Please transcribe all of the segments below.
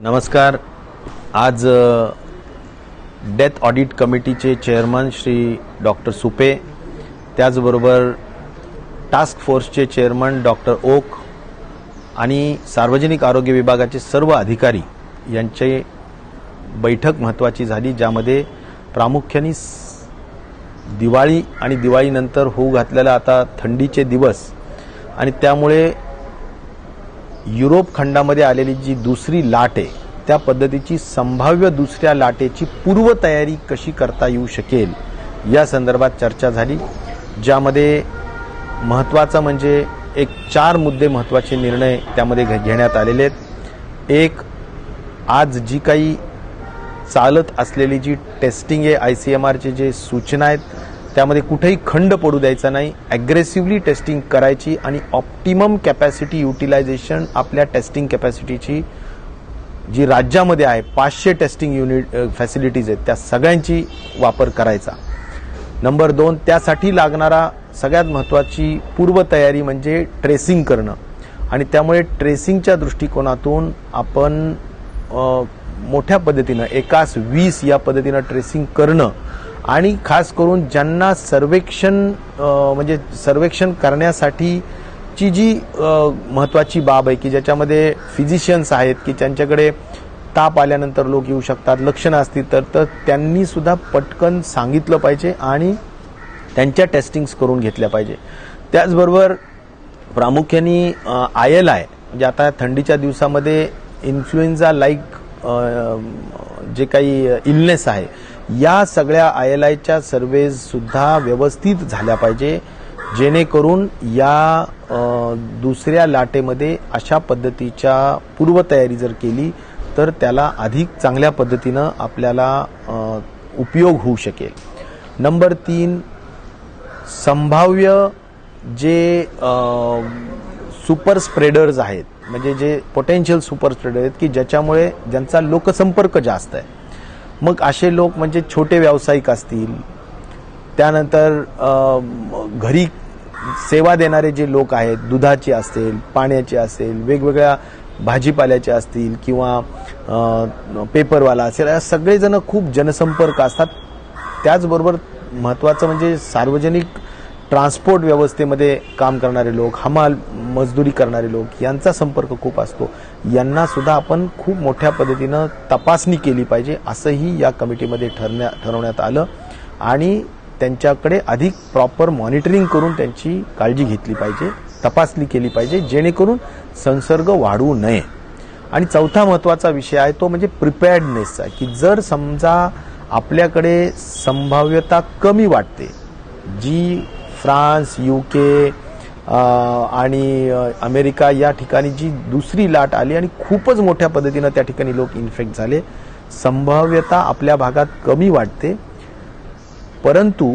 नमस्कार. आज death audit कमिटीचे चेअरमन श्री डॉक्टर सुपे त्याचबरोबर टास्क फोर्सचे चेअरमन डॉक्टर ओक आणि सार्वजनिक आरोग्य विभागाचे सर्व अधिकारी यांचे बैठक महत्त्वाची झाली ज्यामध्ये प्रामुख्याने दिवाळी आणि दिवाळीनंतर होऊ घातलेला आता थंडीचे दिवस. आणि त्यामुळे युरोप खंडामध्ये आलेली जी दुसरी लाट आहे त्या पद्धतीची संभाव्य दुसऱ्या लाटेची पूर्वतयारी कशी करता येऊ शकेल या संदर्भात चर्चा झाली ज्यामध्ये महत्त्वाचा म्हणजे एक चार मुद्दे महत्त्वाचे निर्णय त्यामध्ये घे- घेण्यात आलेले आहेत. एक आज जी काही चालत असलेली जी टेस्टिंग आहे आय सी एम आरचे जे सूचना आहेत त्यामध्ये कुठेही खंड पडू द्यायचा नाही. ॲग्रेसिव्हली टेस्टिंग करायची आणि ऑप्टिमम कॅपॅसिटी युटिलायझेशन आपल्या टेस्टिंग कॅपॅसिटीची जी राज्यामध्ये आहे पाचशे टेस्टिंग युनिट फॅसिलिटीज आहेत त्या सगळ्यांची वापर करायचा. नंबर दोन त्यासाठी लागणारा सगळ्यात महत्त्वाची पूर्वतयारी म्हणजे ट्रेसिंग करणं. आणि त्यामुळे ट्रेसिंगच्या दृष्टिकोनातून आपण मोठ्या पद्धतीनं एकास वीस या पद्धतीनं ट्रेसिंग करणं आणि खास करून ज्यांना सर्वेक्षण म्हणजे सर्वेक्षण करण्यासाठीची जी महत्त्वाची बाब आहे की ज्याच्यामध्ये फिजिशियन्स आहेत की ज्यांच्याकडे ताप आल्यानंतर लोक येऊ शकतात लक्षणं असतील तर तर त्यांनी सुद्धा पटकन सांगितलं पाहिजे आणि त्यांच्या टेस्टिंग्स करून घेतल्या पाहिजे. त्याचबरोबर प्रामुख्याने आय एल आय म्हणजे आता थंडीच्या दिवसामध्ये इन्फ्लुएन्झा लाईक जे काही इलनेस आहे या सगळ्या आय एल आयच्या सर्वेज सुद्धा व्यवस्थित झाल्या पाहिजे जेणेकरून या दुसऱ्या लाटेमध्ये अशा पद्धतीच्या पूर्वतयारी जर केली तर त्याला अधिक चांगल्या पद्धतीनं आपल्याला उपयोग होऊ शकेल. नंबर तीन संभाव्य जे सुपर स्प्रेडर्स आहेत म्हणजे जे पोटेन्शियल सुपर स्प्रेडर आहेत की ज्याच्यामुळे ज्यांचा लोकसंपर्क जास्त आहे. मग असे लोक म्हणजे छोटे व्यावसायिक असतील. त्यानंतर घरी सेवा देणारे जे लोक आहेत दुधाचे असतील पाण्याचे असेल वेगवेगळ्या भाजीपाल्याचे असतील किंवा पेपरवाला असेल या सगळेजण खूप जनसंपर्क असतात. त्याचबरोबर महत्त्वाचं म्हणजे सार्वजनिक ट्रान्सपोर्ट व्यवस्थेमध्ये काम करणारे लोक हमाल मजदुरी करणारे लोक यांचा संपर्क खूप असतो. यांना सुद्धा आपण खूप मोठ्या पद्धतीनं तपासणी केली पाहिजे असंही या कमिटीमध्ये ठरण्या ठरवण्यात आलं. आणि त्यांच्याकडे अधिक प्रॉपर मॉनिटरिंग करून त्यांची काळजी घेतली पाहिजे तपासणी केली पाहिजे जेणेकरून संसर्ग वाढू नये. आणि चौथा महत्त्वाचा विषय आहे तो म्हणजे प्रिपेअर्डनेसचा की जर समजा आपल्याकडे संभाव्यता कमी वाटते जी फ्रान्स यू के आणि अमेरिका या ठिकाणी जी दुसरी लाट आली आणि खूपच मोठ्या पद्धतीनं त्या ठिकाणी लोक इन्फेक्ट झाले. संभाव्यता आपल्या भागात कमी वाटते. परंतु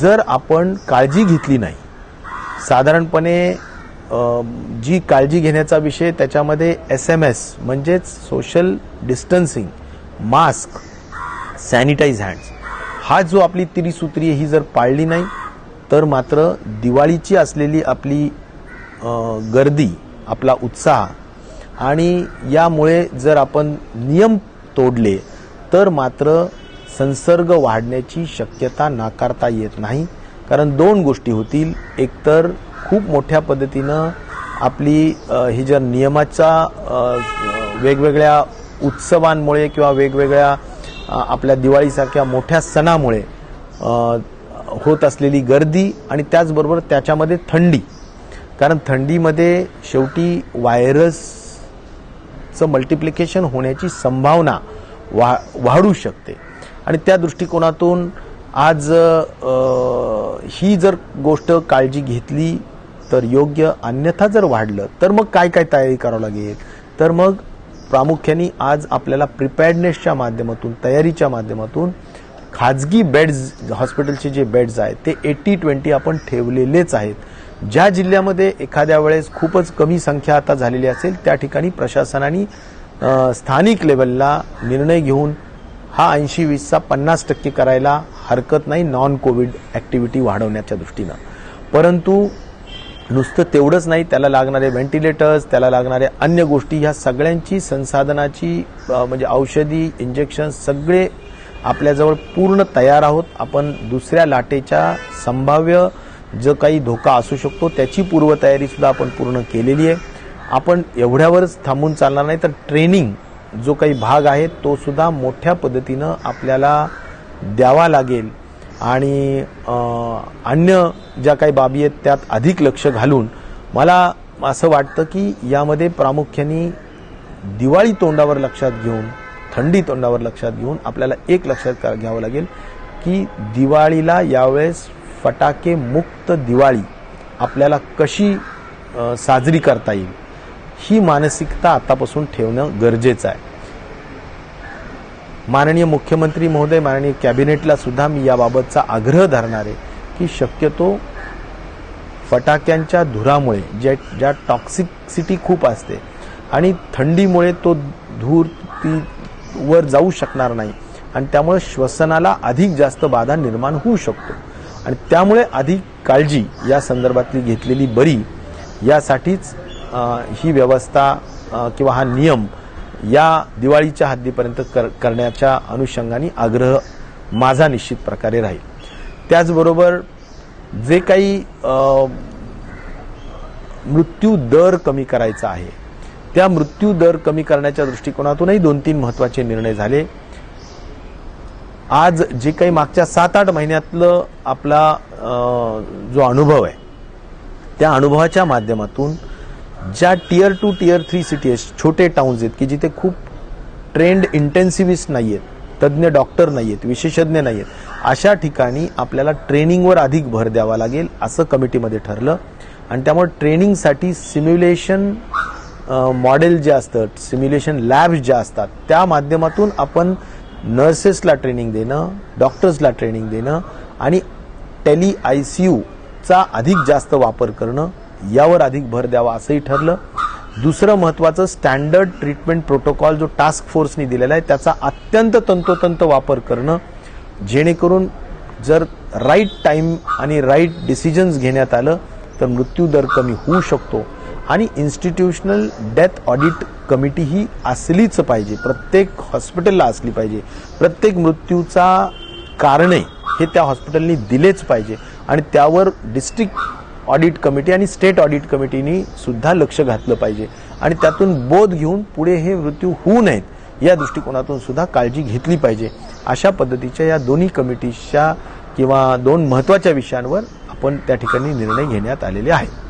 जर आपण काळजी घेतली नाही साधारणपणे जी काळजी घेण्याचा विषय त्याच्यामध्ये एस एम एस म्हणजेच social distancing mask sanitise hands हा जो आपली त्रिसूत्री ही जर पाळली नाही तर मात्र दिवाळीची असलेली आपली गर्दी आपला उत्साह आणि यामुळे जर आपण नियम तोडले तर मात्र संसर्ग वाढण्याची शक्यता नाकारता येत नाही. कारण दोन गोष्टी होतील. एकतर खूप मोठ्या पद्धतीनं आपली ही जर नियमाचा वेगवेगळ्या उत्सवांमुळे किंवा वेगवेगळ्या आपल्या दिवाळीसारख्या मोठ्या सणामुळे होत असलेली गर्दी आणि त्याचबरोबर त्याच्यामध्ये थंडी. कारण थंडीमध्ये शेवटी व्हायरसचं मल्टिप्लिकेशन होण्याची संभावना वा वाढू शकते. आणि त्या दृष्टिकोनातून आज ही जर गोष्ट काळजी घेतली तर योग्य अन्यथा जर वाढलं तर मग काय काय तयारी करावं लागेल? तर मग प्रामुख्याने आज आपल्याला प्रिपेअर्डनेसच्या माध्यमातून तयारीच्या माध्यमातून खाजगी बेड्स हॉस्पिटलचे जे बेड्स आहेत ते एटी ट्वेंटी आपण ठेवलेलेच आहेत. ज्या जिल्ह्यामध्ये एखाद्या वेळेस खूपच कमी संख्या आता झालेली असेल त्या ठिकाणी प्रशासनाने स्थानिक लेवलला निर्णय घेऊन हा ऐंशी वीसचा पन्नास टक्के करायला हरकत नाही नॉन कोविड ॲक्टिव्हिटी वाढवण्याच्या दृष्टीनं. परंतु नुसतं तेवढंच नाही त्याला लागणारे व्हेंटिलेटर्स त्याला लागणाऱ्या अन्य गोष्टी ह्या सगळ्यांची संसाधनाची म्हणजे औषधी इंजेक्शन सगळे आपल्याजवळ पूर्ण तयार आहोत. आपण दुसऱ्या लाटेच्या संभाव्य जो काही धोका असू शकतो त्याची पूर्वतयारीसुद्धा आपण पूर्ण केलेली आहे. आपण एवढ्यावरच थांबून चालणार नाही तर ट्रेनिंग जो काही भाग आहे तो सुद्धा मोठ्या पद्धतीनं आपल्याला द्यावा लागेल. आणि अन्य ज्या काही बाबी आहेत त्यात अधिक लक्ष घालून मला असं वाटतं की यामध्ये प्रामुख्याने दिवाळी तोंडावर लक्षात घेऊन थंडी तोंडावर लक्षात घेऊन आपल्याला एक लक्षात घ्यावं लागेल की दिवाळीला यावेळेस फटाके मुक्त दिवाळी आपल्याला कशी साजरी करता येईल ही मानसिकता आतापासून ठेवणं गरजेचं आहे. माननीय मुख्यमंत्री महोदय माननीय कॅबिनेटला सुद्धा मी याबाबतचा आग्रह धरणार आहे की शक्यतो फटाक्यांच्या धुरामुळे ज्या ज्या टॉक्सिसिटी खूप असते आणि थंडीमुळे तो धूर ती वर जाऊ शकणार नाही आणि त्यामुळे श्वसनाला अधिक जास्त बाधा निर्माण होऊ शकतो. आणि त्यामुळे अधिक काळजी या संदर्भातली घेतलेली बरी यासाठीच ही व्यवस्था किंवा हा नियम या दिवाळीच्या हद्दीपर्यंत कर करण्याच्या अनुषंगाने आग्रह माझा निश्चित प्रकारे राहील. त्याचबरोबर जे काही मृत्यू दर कमी करायचा आहे त्या मृत्यू दर कमी करण्याच्या दृष्टिकोनातूनही दोन तीन महत्त्वाचे निर्णय झाले. आज जे काही मागच्या सात आठ महिन्यातलं आपला जो अनुभव आहे त्या अनुभवाच्या माध्यमातून ज्या tier two tier three city आहेत छोटे टाउन्स आहेत की जिथे खूप ट्रेंड इंटेन्सिव्हिस्ट नाही आहेत तज्ज्ञ डॉक्टर नाही आहेत विशेषज्ञ नाही आहेत अशा ठिकाणी आपल्याला ट्रेनिंगवर अधिक भर द्यावा लागेल असं कमिटीमध्ये ठरलं. आणि त्यामुळे ट्रेनिंगसाठी सिम्युलेशन मॉडेल जे असतं सिम्युलेशन लॅब्स ज्या असतात त्या माध्यमातून आपण नर्सेसला ट्रेनिंग देणं डॉक्टर्सला ट्रेनिंग देणं आणि टेली आय सी यूचा अधिक जास्त वापर करणं यावर अधिक भर द्यावा असंही ठरलं. दुसरं महत्वाचं स्टँडर्ड ट्रीटमेंट प्रोटोकॉल जो टास्क फोर्सनी दिलेला आहे त्याचा अत्यंत तंतोतंत वापर करणं जेणेकरून जर राईट टाईम आणि राईट डिसिजन्स घेण्यात आलं तर मृत्यू दर कमी होऊ शकतो. आणि इन्स्टिट्यूशनल डेथ ऑडिट कमिटी ही असलीच पाहिजे. प्रत्येक हॉस्पिटलला असली पाहिजे. प्रत्येक मृत्यूचा कारणे हे त्या हॉस्पिटलनी दिलेच पाहिजे. आणि त्यावर डिस्ट्रिक्ट ऑडिट कमिटी आणि स्टेट ऑडिट कमिटीनी सुद्धा लक्ष घातलं पाहिजे. आणि त्यातून बोध घेऊन पुढे हे मृत्यू होऊ नयेत या दृष्टिकोनातून सुद्धा काळजी घेतली पाहिजे. अशा पद्धतीच्या या दोन्ही कमिटीच्या किंवा दोन महत्त्वाच्या विषयांवर आपण त्या ठिकाणी निर्णय घेण्यात आलेले आहेत.